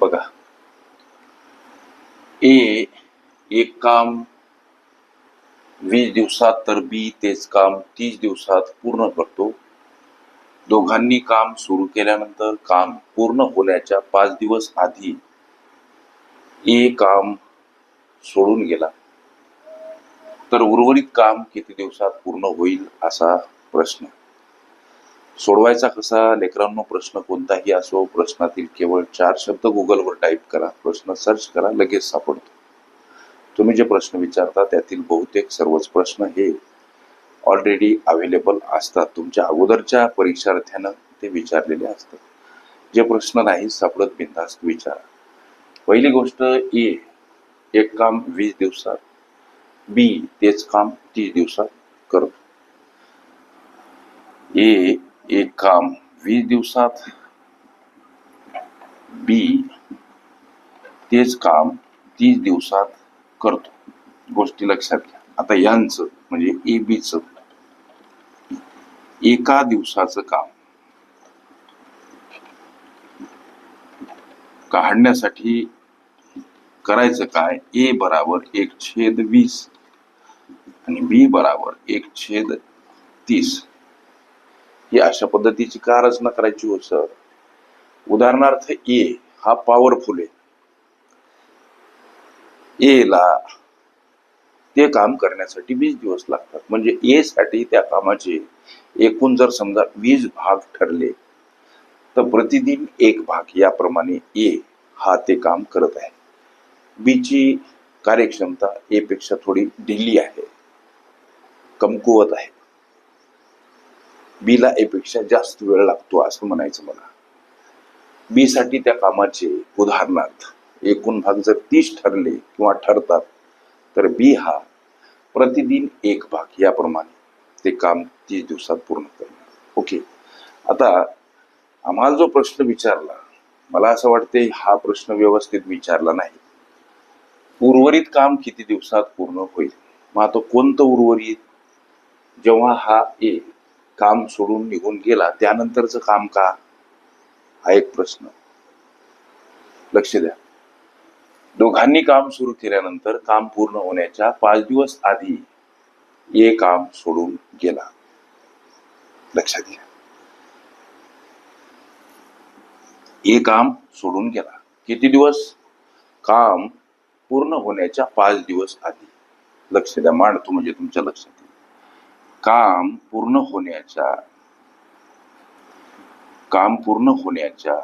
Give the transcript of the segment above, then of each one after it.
बघा. ए एक काम वीस दिवसात तर बी तेच काम तीस दिवसात पूर्ण करतो. दोघांनी काम सुरू केल्यानंतर काम पूर्ण होण्याच्या पाच दिवस आधी ए काम सोडून गेला. तर उर्वरित काम किती दिवसात पूर्ण होईल असा प्रश्न. सोडवायचा कसा? लेकरांनो प्रश्न कोणताही असो प्रश्नातील केवळ चार शब्द गुगलवर टाईप करा प्रश्न सर्च करा लगेच सापडतो. तुम्ही जे प्रश्न विचारता त्यातील बहुतेक सर्वच प्रश्न हे ऑलरेडी अवेलेबल असतात. तुमच्या अगोदरच्या परीक्षार्थ्यानं ते विचारलेले असतात. जे प्रश्न नाही सापडत बिंदास्त विचारा. पहिली गोष्ट ए एक काम वीस दिवसात. बी तेच काम तीस दिवसात करतो. ए एक काम वीस दिवसात बी तेच काम तीस दिवसात करतो गोष्टी लक्षात घ्या आता यांचं म्हणजे ए बीच एका दिवसाचं काम काढण्यासाठी करायचं काय ए बराबर एक छेद वीस आणि बी बराबर एक छेद तीस ही अशा पद्धतीची का रचना करायची हो सर उदाहरणार्थ ए हा पॉवरफुल आहे. ए ला ते काम करण्यासाठी वीस दिवस लागतात. म्हणजे ए साठी त्या कामाचे एकूण जर समजा वीस भाग ठरले तर प्रतिदिन एक भाग याप्रमाणे ए हा ते काम करत आहे. बीची कार्यक्षमता ए पेक्षा थोडी ढिली आहे. कमकुवत आहे. बीला एपेक्षा जास्त वेळ लागतो असं म्हणायचं मला. बी साठी त्या कामाचे उदाहरणार्थ एकूण भाग जर तीस ठरले किंवा ठरतात तर बी हा प्रतिदिन एक भाग याप्रमाणे ते काम तीस दिवसात पूर्ण करणार. ओके आता आम्हाला जो प्रश्न विचारला मला असं वाटते हा प्रश्न व्यवस्थित विचारला नाही. उर्वरित काम किती दिवसात पूर्ण होईल? मग आता कोणतं उर्वरित? जेव्हा हा ए काम सोडून निघून गेला त्यानंतरच काम का? हा एक प्रश्न. लक्ष द्या. दोघांनी काम सुरू केल्यानंतर काम पूर्ण होण्याच्या पाच दिवस आधी हे काम सोडून गेला. लक्षात घ्या. हे काम सोडून गेला. किती दिवस? काम पूर्ण होण्याच्या पाच दिवस आधी. लक्ष द्या. मांडतो म्हणजे तुमच्या लक्षात. काम पूर्ण होण्याच्या काम पूर्ण होण्याच्या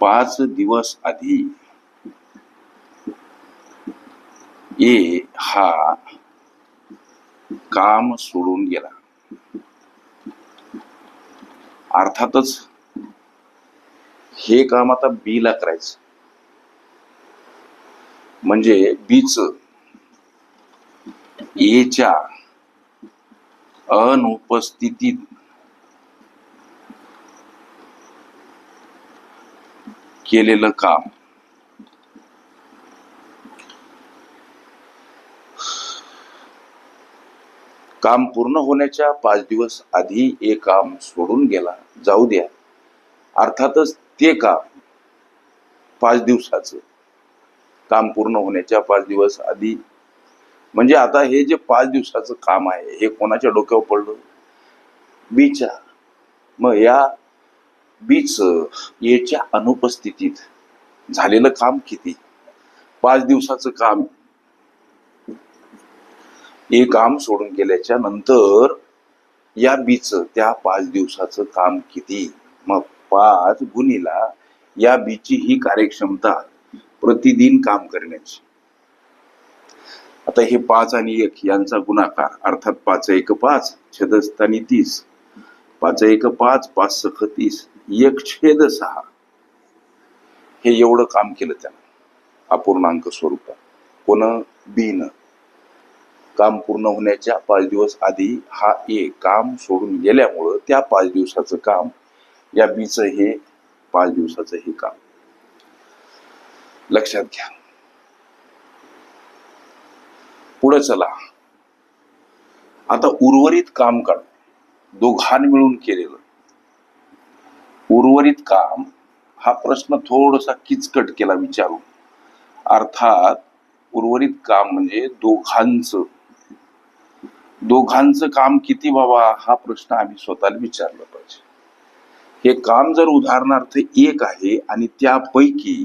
पाच दिवस आधी ए हा काम सोडून गेला. अर्थातच हे काम आता बी ला करायचं. म्हणजे बीच याच्या अनुपस्थितीत. केलेलं काम. काम पूर्ण होण्याच्या पाच दिवस आधी हे काम सोडून गेला. जाऊ द्या. अर्थातच ते काम पाच दिवसाचं. काम पूर्ण होण्याच्या पाच दिवस आधी म्हणजे आता हे जे पाच दिवसाचं काम आहे हे कोणाच्या डोक्यावर पडलं? बीच्या. मग या बीच याच्या अनुपस्थितीत झालेलं काम किती? पाच दिवसाचं काम. हे काम सोडून गेल्याच्यानंतर या बीच त्या पाच दिवसाचं काम किती? मग पाच गुणीला या बीची ही कार्यक्षमता प्रतिदिन काम करण्याची. आता हे पाच आणि एक यांचा गुणाकार अर्थात पाच एक पाच छेदस्थानी तीस. पाच एक पाच पाच सख तीस एक छेद सहा. हे एवढं काम केलं त्यानं अपूर्णांक स्वरूपात कोण? बीन काम पूर्ण होण्याच्या पाच दिवस आधी हा ए काम सोडून गेल्यामुळं त्या पाच दिवसाचं काम या बीचं हे पाच दिवसाचं हे काम. लक्षात घ्या. पुढे चला. आता उर्वरित काम काढ. दोघांनी मिळून केलेलं. उर्वरित काम हा प्रश्न थोडासा किचकट केला विचारून. अर्थात उर्वरित काम म्हणजे दोघांचं. दोघांचं काम किती व्हावा हा प्रश्न आम्ही स्वतःला विचारला पाहिजे. हे काम जर उदाहरणार्थ एक आहे आणि त्यापैकी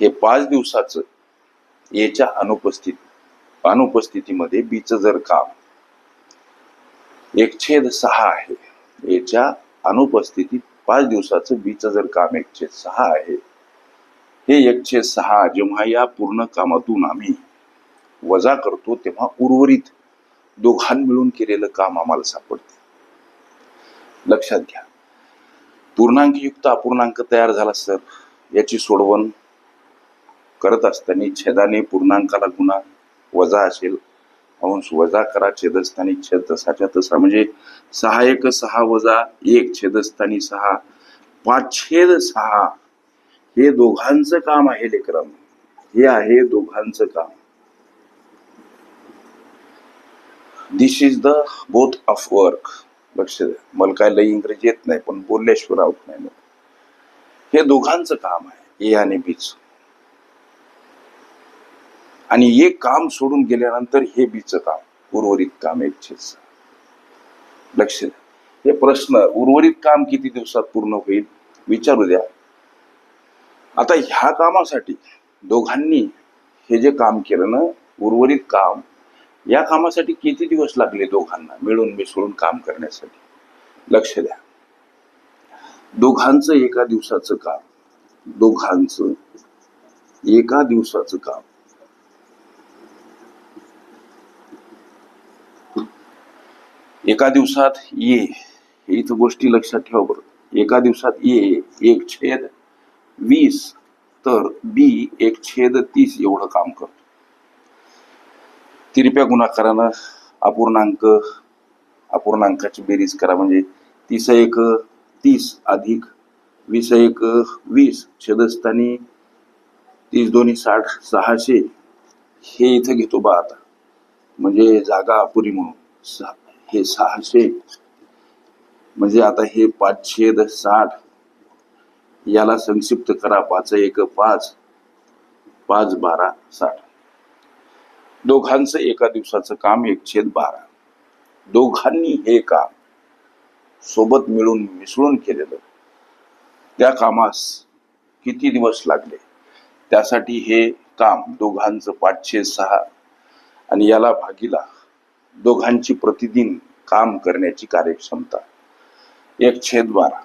हे पाच दिवसाचं याच्या अनुपस्थित अनुपस्थितीमध्ये बीचं जर काम एक छेद सहा आहे याच्या अनुपस्थितीत पाच दिवसाचं बीचं जर काम एक छेद सहा आहे हे एक छेद सहा जेव्हा या पूर्ण कामातून आम्ही वजा करतो तेव्हा उर्वरित दोघां मिळून केलेलं काम आम्हाला सापडते. लक्षात घ्या. पूर्णांकयुक्त अपूर्णांक तयार झाला सर. याची सोडवण करत असताना छेदाने पूर्णांकाला गुणा वजा असेल. अंश वजा करा छेदस्थानी छेद तसाच्या तसा. म्हणजे सहा एक सहा वजा एक छेदस्थानी सहा. पाच छेद सहा. हे दोघांचं काम आहे लेकरांनो हे आहे दोघांचं काम. This is the both of work लक्ष द्या. मला काय लई इंग्रजी येत नाही पण बोलल्याशिवाय राहत नाही. हे दोघांचं काम आहे. ए आणि बीच. आणि हे काम सोडून गेल्यानंतर हे बीचं काम उर्वरित काम एकशेच लक्ष द्या. हे प्रश्न उर्वरित काम किती दिवसात पूर्ण होईल? विचारू द्या. आता ह्या कामासाठी दोघांनी हे जे काम केलं ना उर्वरित काम या कामासाठी किती दिवस लागले दोघांना मिळून मिसळून काम करण्यासाठी? लक्ष द्या. दोघांचं एका दिवसाचं काम दोघांचं एका दिवसाचं काम एका दिवसात ये. इथं गोष्टी लक्षात ठेवा बरं. एका दिवसात ये एक छेद वीस तर बी एक छेद तीस एवढं काम करतो. तिरप्या गुणाकारानं अपूर्णांक अपूर्णांकाची बेरीज करा. म्हणजे तीस एक तीस अधिक वीस एक वीस छेदस्थानी तीस दोन्ही साठ सहाशे. हे इथं घेतो बा आता. म्हणजे जागा अपुरी म्हणून. सहा हे सहाशे. म्हणजे आता हे पाचशे साठ. याला संक्षिप्त करा. पाच एक पाच. पाच बारा साठ. दोघांचं एका दिवसाचं काम एक छेद बारा. दोघांनी हे काम सोबत मिळून मिसळून केलेलं. त्या कामास किती दिवस लागले? त्यासाठी हे काम दोघांचं पाचशे सहा. आणि याला भागीला दोघांची प्रतिदिन काम करण्याची कार्यक्षमता. एक छेद बारा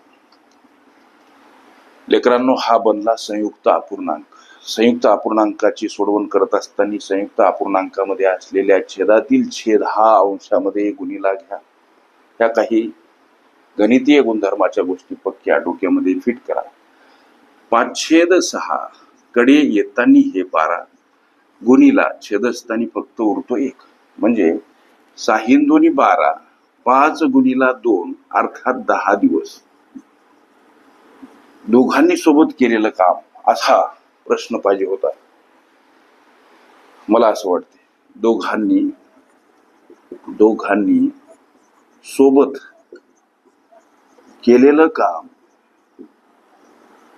लेकरांनो हा बनला संयुक्त अपूर्णांक. संयुक्त अपूर्णांकाची सोडवण करत असताना संयुक्त अपूर्णांकामध्ये असलेल्या छेदातील छेद हा अंशामध्ये गुणीला घ्या. त्या काही गणितीय गुणधर्माच्या गोष्टी पक्क्या डोक्यामध्ये फिट करा. पाच छेद सहा कडे येताना हे बारा गुणीला छेद असताना फक्त उरतो एक. म्हणजे साहिंदोनी बारा पाच गुणीला दोन अर्थात दहा दिवस. दोघांनी सोबत केलेलं काम असा प्रश्न पाहिजे होता. मला असं वाटते दोघांनी दोघांनी सोबत केलेलं काम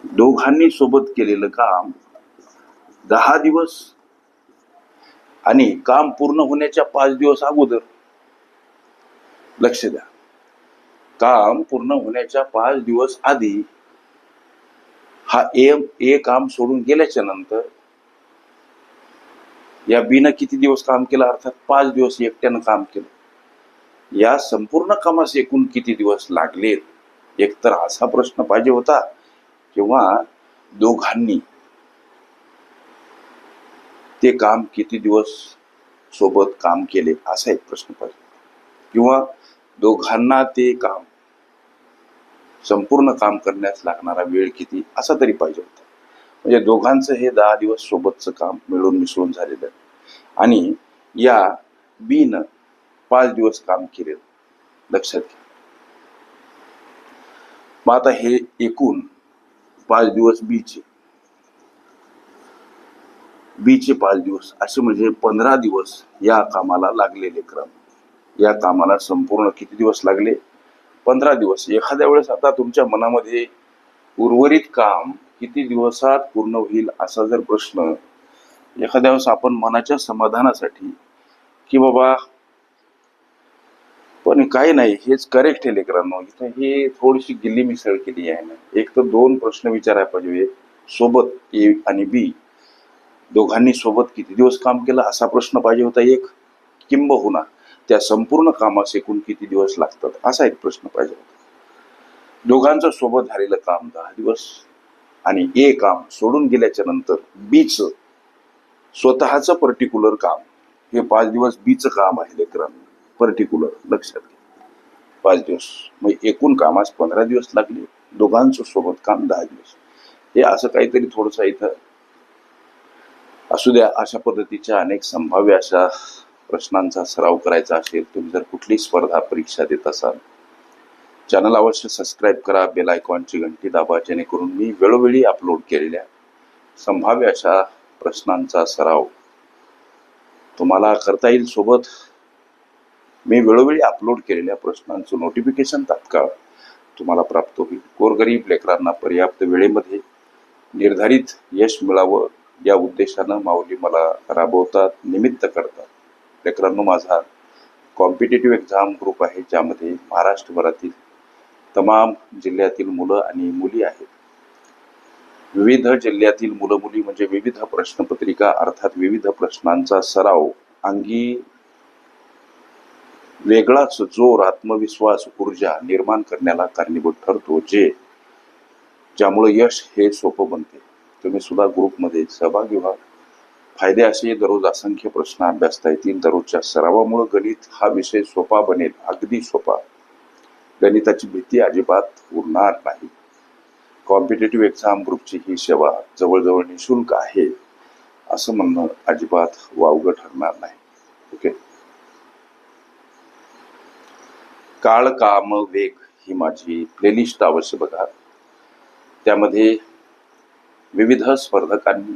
दोघांनी सोबत केलेलं काम दहा दिवस आणि काम पूर्ण होण्याच्या पाच दिवस अगोदर लक्ष द्या. काम पूर्ण होण्याच्या पाच दिवस आधी हा ए ए काम सोडून गेल्याच्यानंतर या बीनं किती दिवस काम केलं? अर्थात पाच दिवस एकट्यानं काम केलं. या संपूर्ण कामास एकूण किती दिवस लागलेत? एकतर असा प्रश्न पाहिजे होता किंवा दोघांनी ते काम किती दिवस सोबत काम केले असा एक प्रश्न पाहिजे किंवा दोघांना ते काम संपूर्ण काम करण्यास लागणारा वेळ किती असा तरी पाहिजे होता. म्हणजे दोघांचं हे दहा दिवस सोबतचं काम मिळून मिसळून झालेलं आहे. आणि या बीनं पाच दिवस काम केलेलं लक्षात घ्या. मग आता हे एकूण पाच दिवस बीचे. बीचे पाच दिवस असे म्हणजे पंधरा दिवस या कामाला लागलेले क्रम. या कामाला संपूर्ण किती दिवस लागले? पंधरा दिवस. एखाद्या वेळेस आता तुमच्या मनामध्ये उर्वरित काम किती दिवसात पूर्ण होईल असा जर प्रश्न एखाद्या वेळेस आपण मनाच्या समाधानासाठी की बाबा पण काही नाही हेच करेक्ट आहे लेकरांनो. इथं हे थोडीशी गिल्ली मिसळ केली आहे ना. एक तर दोन प्रश्न विचारायला पाहिजे. सोबत ए आणि बी. दोघांनी सोबत किती दिवस काम केलं असा प्रश्न पाहिजे होता. एक किंबहुना त्या संपूर्ण कामास एकूण किती दिवस लागतात? असा एक प्रश्न पाहिजे होता. दोघांचं सोबत झालेलं काम दहा दिवस आणि ए काम सोडून गेल्याच्यानंतर बीच स्वतःचं पर्टिक्युलर काम. हे पाच दिवस बीच काम आहे लेकरांना. पर्टिक्युलर लक्षात घ्या. पाच दिवस. मग एकूण कामास पंधरा दिवस लागले. दोघांचं सोबत काम दहा दिवस. हे असं काहीतरी थोडंसं इथं असू द्या अशा पद्धतीच्या अनेक संभाव्य अशा प्रश्नांचा सराव करायचा असेल तुम्ही जर कुठली स्पर्धा परीक्षा देत असाल चॅनल अवश्य सबस्क्राईब करा बेल आयकॉनची घंटी दाबा जेणेकरून मी वेळोवेळी अपलोड केलेल्या संभाव्य अशा प्रश्नांचा सराव तुम्हाला करता येईल सोबत. मी वेळोवेळी अपलोड केलेल्या प्रश्नांचं नोटिफिकेशन तात्काळ तुम्हाला प्राप्त होईल. गोरगरीब लेकरांना पर्याप्त वेळेमध्ये निर्धारित यश मिळावं या उद्देशानं माऊली मला राबवतात निमित्त करतात. लेकरांनो माझा कॉम्पिटेटिव्ह एक्झाम ग्रुप आहे ज्यामध्ये महाराष्ट्रभरातील तमाम जिल्ह्यातील मुलं आणि मुली आहेत. विविध जिल्ह्यातील मुलं मुली म्हणजे विविध प्रश्नपत्रिका अर्थात विविध प्रश्नांचा सराव अंगी वेगळाच जोर आत्मविश्वास ऊर्जा निर्माण करण्याला कारणीभूत ठरतो जे ज्यामुळे यश हे सोपं बनते. तुम्ही सुद्धा ग्रुपमध्ये सहभागी व्हा. फायदे असे दररोज असंख्य प्रश्न अभ्यासता येतील दररोजच्या सरावामुळे गणित हा विषय सोपा बनेल अगदी सोपा. गणिताची भीती अजिबात उरणार नाही. कॉम्पिटेटिव्ह एक्झाम ग्रुपची ही सेवा जवळजवळ निशुल्क आहे असं म्हणणं अजिबात वावगं ठरणार नाही. ओके? काळ काम वेग ही माझी प्लेलिस्ट अवश्य बघा. त्यामध्ये विविध स्पर्धकांनी